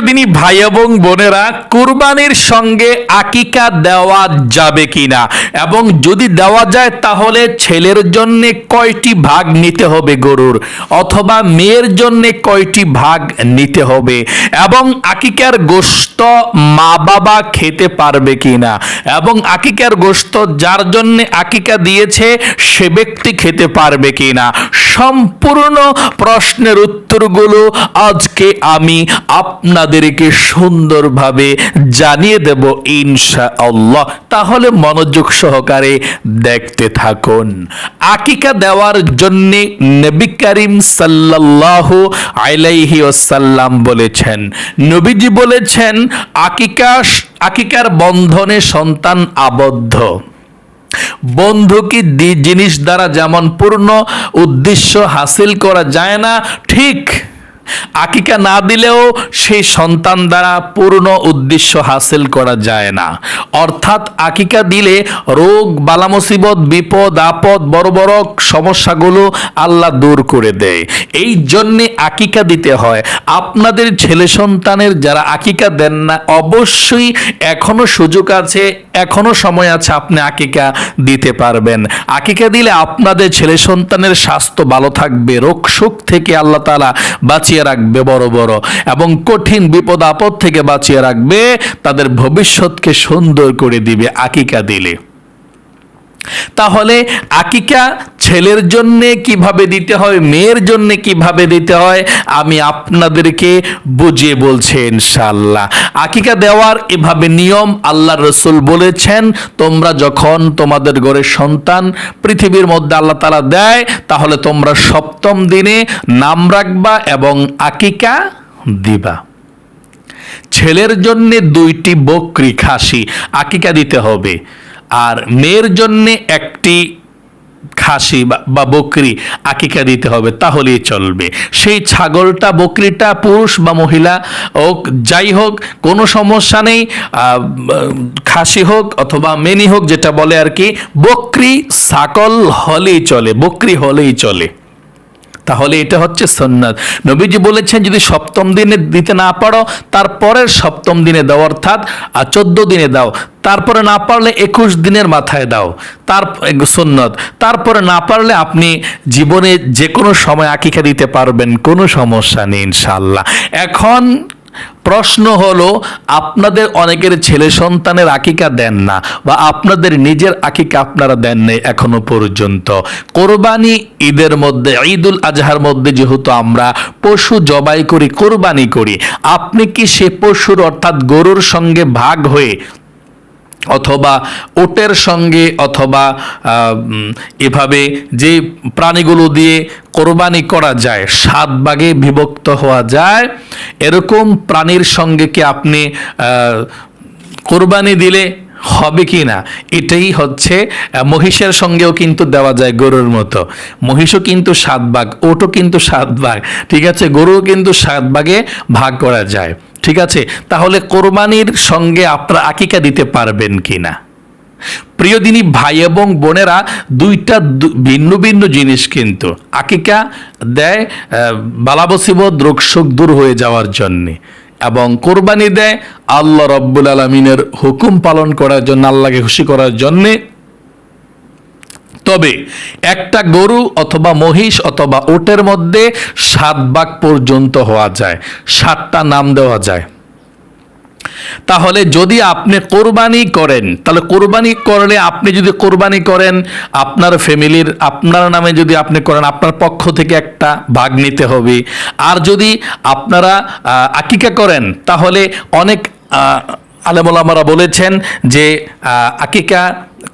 প্রিয় ভাই এবং বোনেরা কুরবানির সঙ্গে আকিকা দেওয়া যাবে কিনা? এবং যদি দেওয়া যায়, তাহলে ছেলের জন্য কয়টি ভাগ নিতে হবে গরুর? অথবা মেয়ের জন্য কয়টি ভাগ নিতে হবে? এবং আকিকার গোশত মা বাবা খেতে পারবে কিনা? এবং আকিকার গোশত যার জন্য আকিকা দিয়েছে, সে ব্যক্তি খেতে পারবে কিনা? সম্পূর্ণ প্রশ্নের উত্তরগুলো আজকে আমি আপনাদেরকে সুন্দরভাবে জানিয়ে দেব ইনশা আল্লাহ তাহলে মনোযোগ সহকারে দেখতে থাকুন। আকিকা দেওয়ার জন্য নবী করিম সাল্লাল্লাহু আলাইহি ওয়াসাল্লাম বলেছেন, নবীজি বলেছেন, আকিকা আকিকার বন্ধনে সন্তান আবদ্ধ। বন্ধু কি জিনিস দ্বারা যেমন পূর্ণ উদ্দেশ্য হাসিল করা যায় না, ঠিক আকিকা না দিলেও সেই সন্তান দ্বারা পূর্ণ উদ্দেশ্য হাসিল করা যায় না। অর্থাৎ আকিকা দিলে রোগ বালা মুসিবত বিপদ, আপদ বড় বড় সমস্যাগুলো আল্লাহ দূর করে দেয়। এই জন্যে আকিকা দিতে হয়। আপনাদের ছেলে সন্তানের যারা আকিকা দেন না, অবশ্যই এখনও সুযোগ আছে, এখনও সময় আছে আপনি আকিকা দিতে পারবেন। আকিকা দিলে আপনাদের ছেলে সন্তানের স্বাস্থ্য ভালো থাকবে, রোগ শোক থেকে আল্লাহ তালা বাঁচিয়ে রাখবে বড় বড় এবং কঠিন বিপদ আপদ থেকে বাঁচিয়ে রাখবে, তাদের ভবিষ্যৎকে সুন্দর করে দিবে, আকিকা দিলে। তাহলে আকিকা ছেলের জন্য কীভাবে দিতে হয়, মেয়ের জন্য কীভাবে দিতে হয়, আমি আপনাদেরকে বুঝিয়ে বলছি ইনশাআল্লাহ। আকিকা দেওয়ার এভাবে নিয়ম আল্লাহ রসুল বলেছেন, তোমরা যখন তোমাদের ঘরে সন্তান পৃথিবীর মধ্যে আল্লাহ তালা দেয়, তাহলে তোমরা সপ্তম দিনে নাম রাখবা এবং আকিকা দিবা। ছেলের জন্য দুইটি বকরি খাসি আকিকা দিতে হবে। আর মেয়ের জন্যে একটি খাসি বা- বকরি আকিকা দিতে হবে, তাহলেই চলবে। সেই ছাগলটা, বকরিটা, পুরুষ বা মহিলা হোক, যাই হোক, কোনো সমস্যা নেই খাসি হোক অথবা মেনি হোক, যেটা বলে আর কি, বকরি সাকল হলেই চলে, বকরি হলেই চলে। তাহলে এটা হচ্ছে সন্ন্যাত নবীজি বলেছেন, যদি সপ্তম দিনে দিতে না পারো তারপরের সপ্তম দিনে দাও, অর্থাৎ চোদ্দ দিনে দাও। তারপরে না পারলে একুশ দিনের মাথায় দাও। তার সন্ন্যত তারপরে না পারলে আপনি জীবনে যে কোনো সময় আকিকা দিতে পারবেন। কোনো সমস্যা নেই ইনশাল্লাহ এখন প্রশ্ন হলো, আপনাদের অনেকের ছেলে সন্তানের আকিকা দেন না বা আপনাদের নিজের আকিকা আপনারা দেন নাই এখনও পর্যন্ত। কোরবানি ঈদের মধ্যে, ঈদুল আজহার মধ্যে যেহেতু আমরা পশু জবাই করি, কোরবানি করি, আপনি কি সে পশুর অর্থাৎ গরুর সঙ্গে ভাগ হয়ে অথবা ওটের সঙ্গে অথবা এভাবে যে প্রাণীগুলো দিয়ে কোরবানি করা যায়, সাত ভাগে বিভক্ত হওয়া যায়, এরকম প্রাণীর সঙ্গে কি আপনি কোরবানি দিলে হবে কি না? এটাই হচ্ছে মহিষের সঙ্গেও কিন্তু দেওয়া যায় গরুর মতো। মহিষও কিন্তু সাত ভাগ ওটও কিন্তু সাত ভাগ ঠিক আছে? গরুও কিন্তু সাত ভাগে ভাগ করা যায় ঠিক আছে? তাহলে কোরবানির সঙ্গে আপনারা আকিকা দিতে পারবেন কি না? প্রিয় দিনী ভাই এবং বোনেরা দুইটা ভিন্ন ভিন্ন জিনিস কিন্তু আকিকা দেয় আহ, বালাবসিবত দূর হয়ে যাওয়ার জন্যে। এবং কোরবানি দেয় আল্লাহ রব্বুল আলমিনের হুকুম পালন করার জন্য, আল্লাহকে খুশি করার জন্যে। তবে একটা গরু অথবা মহিষ অথবা ওটের মধ্যে সাত বাঘ পর্যন্ত হওয়া যায়, সাতটা নাম দেওয়া যায়। তাহলে যদি আপনি কোরবানি করেন, তাহলে কোরবানি করলে আপনি যদি কোরবানি করেন, আপনার ফ্যামিলির, আপনার নামে যদি আপনি করেন, আপনার পক্ষ থেকে একটা ভাগ নিতে হবে। আর যদি আপনারা আকিকা করেন, তাহলে অনেক আলেমলামারা বলেছেন যে আকিকা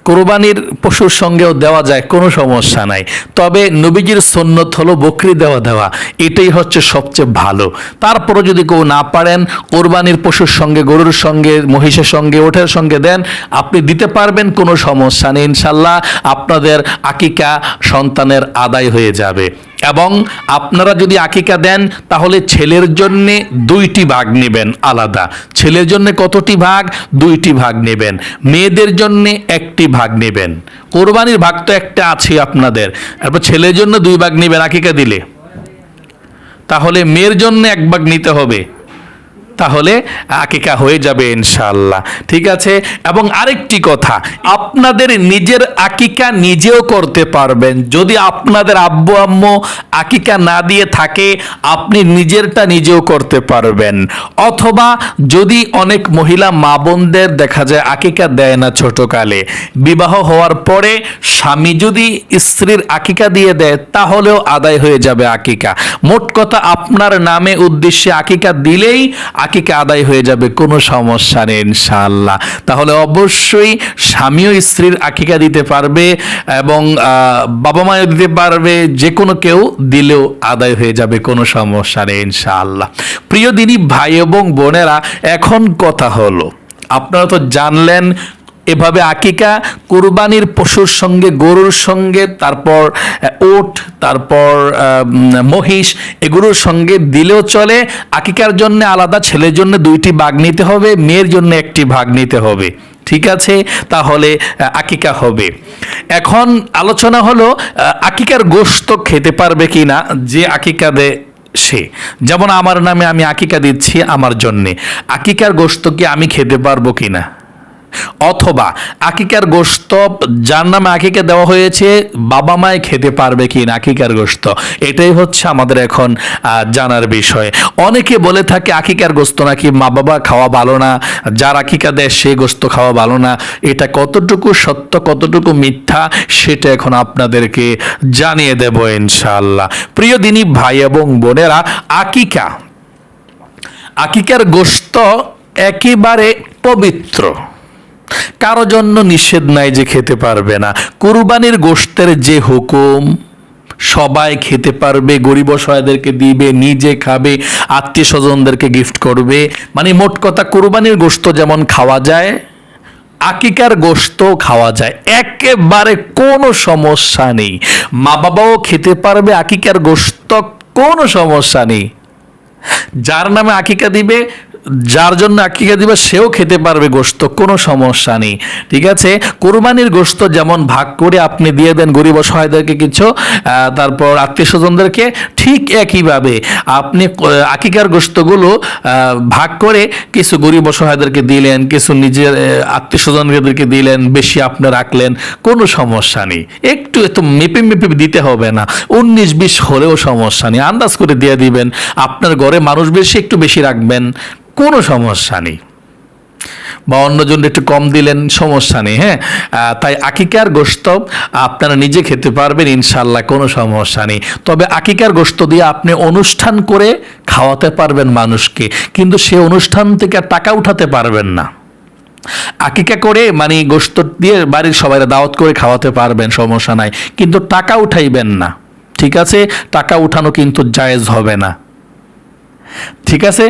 কোরবানির পশুর সঙ্গেও দেওয়া যায়, কোনো সমস্যা নাই। তবে নবীজির সন্ন্যত হলো বকরি দেওয়া দেওয়া, এটাই হচ্ছে সবচেয়ে ভালো। তারপরও যদি কেউ না পারেন, কোরবানির পশুর সঙ্গে, গরুর সঙ্গে, মহিষের সঙ্গে, ওঠের সঙ্গে দেন, আপনি দিতে পারবেন, কোনো সমস্যা নেই, ইনশাল্লাহ আপনাদের আকিকা সন্তানের আদায় হয়ে যাবে। এবং আপনারা যদি আকিকা দেন, তাহলে ছেলের জন্য দুইটি ভাগ নেবেন আলাদা। ছেলের জন্য কতটি ভাগ? দুইটি ভাগ নেবেন। মেয়েদের জন্য একটি ভাগ নেবেন। কোরবানির ভাগ তো একটা আছে আপনাদের। তারপর ছেলের জন্য দুই ভাগ নেবেন আকিকা দিলে। তাহলে মেয়ের জন্য এক ভাগ নিতে হবে। তাহলে আকিকা হয়ে যাবে ইনশাল্লাহ ঠিক আছে? এবং আরেকটি কথা, আপনাদের নিজের আকিকা নিজেও করতে পারবেন। যদি আপনাদের আব্বু, আম্মু আকিকা না দিয়ে থাকে, আপনি নিজেরটা নিজেও করতে পারবেন। অথবা যদি অনেক মহিলা মা বোনদের দেখা যায় আকিকা দেয় না ছোটকালে, বিবাহ হওয়ার পরে স্বামী যদি স্ত্রীর আকিকা দিয়ে দেয়, তাহলেও আদায় হয়ে যাবে আকিকা। মোট কথা, আপনার নামে উদ্দেশ্যে আকিকা দিলেই আকিকা আদায় হয়ে যাবে, কোনো সমস্যা নেই ইনশাআল্লাহ। তাহলে অবশ্যই স্বামীও স্ত্রীর আকিকা দিতে পারবে এবং বাবা মায়ও দিতে পারবে যে কোনো কেউ দিলেও আদায় হয়ে যাবে, কোনো সমস্যা নেই ইনশাআল্লাহ। প্রিয় দিনী ভাই এবং বোনেরা, এখন কথা হলো, আপনারা তো জানলেন এভাবে আকিকা কুরবানির পশুর সঙ্গে, গরুর সঙ্গে, তারপর ওট, তারপর মহিষ, এগুলোর সঙ্গে দিলেও চলে। আকিকার জন্য আলাদা, ছেলের জন্য দুইটি ভাগ নিতে হবে, মেয়ের জন্য একটি ভাগ নিতে হবে। ঠিক আছে? তাহলে আকিকা হবে। এখন আলোচনা হলো আকিকার গোশত খেতে পারবে কি না যে আকিকা দেয় সে। যেমন আমার নামে আমি আকিকা দিচ্ছি, আমার জন্যে। আকিকার গোশত কি আমি খেতে পারব কিনা? অথবা আকিকার গোশত, যার নামে আকিকা দেওয়া হয়েছে, বাবা মায় খেতে পারবে কি না আকিকার গোশত। এটাই হচ্ছে আমাদের এখন জানার বিষয়। অনেকে বলে থাকে আকিকার গোশত নাকি মা বাবা খাওয়া ভালো না, যার আকিকা দেয় সে গোশত খাওয়া ভালো না। এটা কতটুকু সত্য, কতটুকু মিথ্যা, সেটা এখন আপনাদেরকে জানিয়ে দেব ইনশাআল্লাহ। প্রিয় দিনী ভাই এবং বোনেরা, আকিকা। আকিকার গোশত একেবারে পবিত্র। কারও জন্য নিষেধ নাই যে খেতে পারবে না। কুরবানির গোশতের যে হুকুম, সবাই খেতে পারবে, গরিব অসহায়দেরকে দিবে, নিজে খাবে আত্মীয় স্বজনদেরকে গিফট করবে। মানে মোট কথা, কুরবানির গোশত যেমন খাওয়া যায়, আকিকার গোশত খাওয়া যায়। একেবারে কোনো সমস্যা নেই। মা বাবাও খেতে পারবে, আকিকার গোশত কোনো সমস্যা নেই। যার নামে আকিকা দিবে যার জন্য আকিকা দিবে সেও খেতে পারবে গোশত কোনো সমস্যা নেই, ঠিক আছে? কোরবানির গোশত যেমন ভাগ করে আপনি দিয়ে দেন গরিব অসহায়দেরকে কিছু তারপর আত্মীয় স্বজনদেরকে, ঠিক একইভাবে আপনি আকিকার গোশতগুলো ভাগ করে কিছু গরিব অসহায়দেরকে দিলেন, কিছু নিজের আত্মীয় স্বজনদেরকে দিলেন, বেশি আপনি রাখলেন, কোনো সমস্যা নেই। একটু এত মেপে মেপে দিতে হবে না, উনিশ বিশ হলেও সমস্যা নেই। আন্দাজ করে দিয়ে দিবেন, আপনার ঘরে মানুষ বেশি, একটু বেশি রাখবেন। কোনো সমস্যা নেই। বা অন্যজন একটু কম দিলেন, সমস্যা নেই হ্যাঁ? তাই আকিকার গোস্ত আপনারা নিজে খেতে পারবেন ইনশাল্লাহ কোনো সমস্যা নেই। তবে আকিকার গোস্ত দিয়ে আপনি অনুষ্ঠান করে খাওয়াতে পারবেন মানুষকে, কিন্তু সে অনুষ্ঠান থেকে টাকা উঠাতে পারবেন না। আকিকা করে মানে গোস্ত দিয়ে বাড়ির সবাই দাওয়াত করে খাওয়াতে পারবেন, সমস্যা নাই। কিন্তু টাকা উঠাইবেন না, ঠিক আছে? টাকা উঠানো কিন্তু জায়েজ হবে না। ঠিক আছে?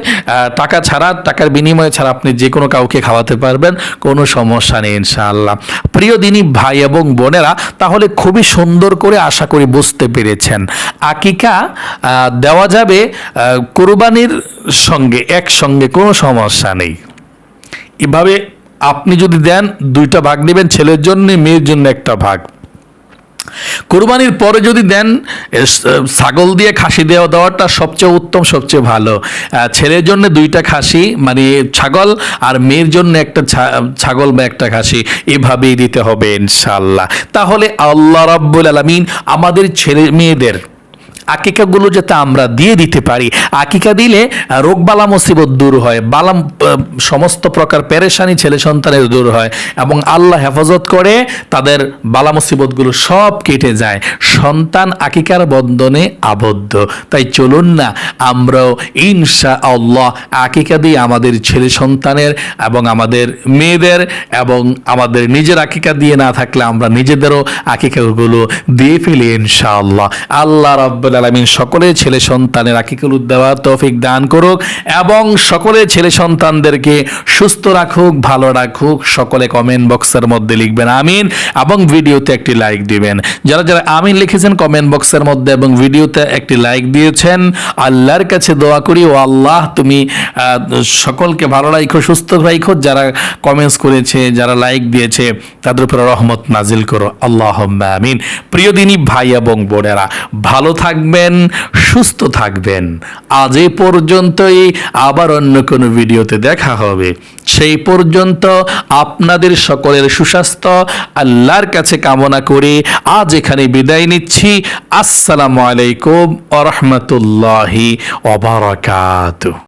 টাকা ছাড়া, টাকার বিনিময়ে ছাড়া আপনি যে কোনো কাউকে খাওয়াতে পারবেন, কোনো সমস্যা নেই ইনশাআল্লাহ। প্রিয় দিনী ভাই এবং বোনেরা, তাহলে খুবই সুন্দর করে আশা করি বুঝতে পেরেছেন। আকিকা দেওয়া যাবে কোরবানির সঙ্গে, একসঙ্গে, কোনো সমস্যা নেই। এভাবে আপনি যদি দেন, দুইটা ভাগ নেবেন, ছেলের জন্য, মেয়ের জন্য একটা ভাগ। কোরবানির পরে যদি দেন ছাগল দিয়ে খাসি দেওয়া দেওয়াটা সবচেয়ে উত্তম, সবচেয়ে ভালো। ছেলের জন্য দুইটা খাসি মানে ছাগল আর মেয়ের জন্য একটা ছাগল বা একটা খাসি, এভাবেই দিতে হবে ইনশাল্লাহ তাহলে আল্লাহ রাব্বুল আলমিন আমাদের ছেলে মেয়েদের আকিকাগুলো যাতে আমরা দিয়ে দিতে পারি। আকিকা দিলে রোগ বালা মুসিবত দূর হয় বালাম সমস্ত প্রকার পেরেশানি ছেলে সন্তানের দূর হয় এবং আল্লাহ হেফাজত করে তাদের বালা মুসিবতগুলো সব কেটে যায়। সন্তান আকিকার বন্ধনে আবদ্ধ। তাই চলুন না, আমরাও ইনশা আল্লাহ আকিকা দিয়ে আমাদের ছেলে সন্তানের এবং আমাদের মেয়েদের এবং আমাদের নিজের আকিকা দিয়ে না থাকলে আমরা নিজেদেরও আকিকাগুলো দিয়ে ফেলি ইনশাআল্লাহ। আল্লাহ রাব্বুল আলামিন সকলের ছেলে সন্তানের আকিকুল দেওয়া তৌফিক দান করুক এবং সকলের ছেলে সন্তানদেরকে সুস্থ রাখুক, ভালো রাখুক, সকলে কমেন্ট বক্সের মধ্যে লিখবেন আমিন এবং ভিডিওতে একটি লাইক দিবেন। যারা যারা আমিন লিখেছেন কমেন্ট বক্সের মধ্যে এবং ভিডিওতে একটি লাইক দিয়েছেন, আল্লাহর কাছে দোয়া করি, ও আল্লাহ তুমি সকলকে ভালো রাখো সুস্থ রাখো যারা কমেন্টস করেছে, যারা লাইক দিয়েছে, তাদের উপর রহমত নাজিল করো। আল্লাহ আমিন। প্রিয় দিনী, ভাই এবং বোনেরা, ভালো থাকবে থাকবেন, সুস্থ থাকবেন। আজ এ পর্যন্তই, আবার অন্য কোনো ভিডিওতে দেখা হবে। সেই পর্যন্ত আপনাদের সকলের সুস্বাস্থ্য, আল্লাহর কাছে কামনা করে আজ এখানে বিদায় নিচ্ছি। আসসালামু আলাইকুম আরহামতুল্লাহি রহমতুল্লাহি ওবরাকাতুহ